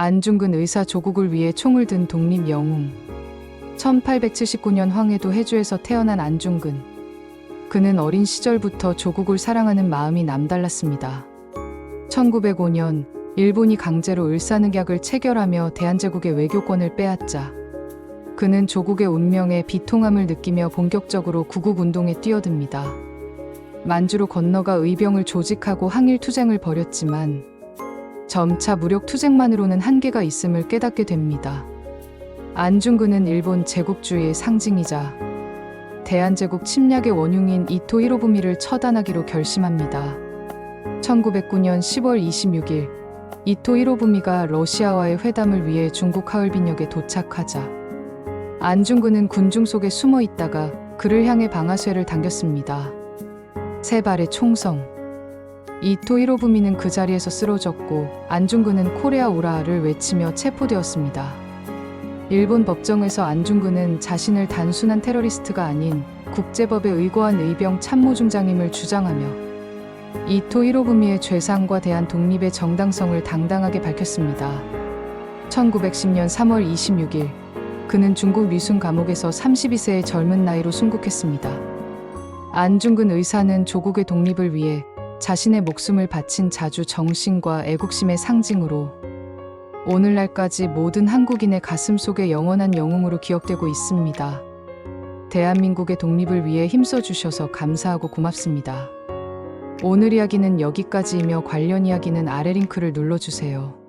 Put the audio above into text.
안중근 의사 조국을 위해 총을 든 독립 영웅. 1879년 황해도 해주에서 태어난 안중근. 그는 어린 시절부터 조국을 사랑하는 마음이 남달랐습니다. 1905년 일본이 강제로 을사늑약을 체결하며 대한제국의 외교권을 빼앗자 그는 조국의 운명에 비통함을 느끼며 본격적으로 구국운동에 뛰어듭니다. 만주로 건너가 의병을 조직하고 항일 투쟁을 벌였지만 점차 무력 투쟁만으로는 한계가 있음을 깨닫게 됩니다. 안중근은 일본 제국주의의 상징이자 대한제국 침략의 원흉인 이토 히로부미를 처단하기로 결심합니다. 1909년 10월 26일 이토 히로부미가 러시아와의 회담을 위해 중국 하얼빈역에 도착하자 안중근은 군중 속에 숨어 있다가 그를 향해 방아쇠를 당겼습니다. 세 발의 총성. 이토 히로부미는 그 자리에서 쓰러졌고 안중근은 코레아 오라를 외치며 체포되었습니다. 일본 법정에서 안중근은 자신을 단순한 테러리스트가 아닌 국제법에 의거한 의병 참모중장임을 주장하며 이토 히로부미의 죄상과 대한 독립의 정당성을 당당하게 밝혔습니다. 1910년 3월 26일 그는 중국 미순 감옥에서 32세의 젊은 나이로 순국했습니다. 안중근 의사는 조국의 독립을 위해 자신의 목숨을 바친 자주 정신과 애국심의 상징으로 오늘날까지 모든 한국인의 가슴 속에 영원한 영웅으로 기억되고 있습니다. 대한민국의 독립을 위해 힘써 주셔서 감사하고 고맙습니다. 오늘 이야기는 여기까지이며 관련 이야기는 아래 링크를 눌러주세요.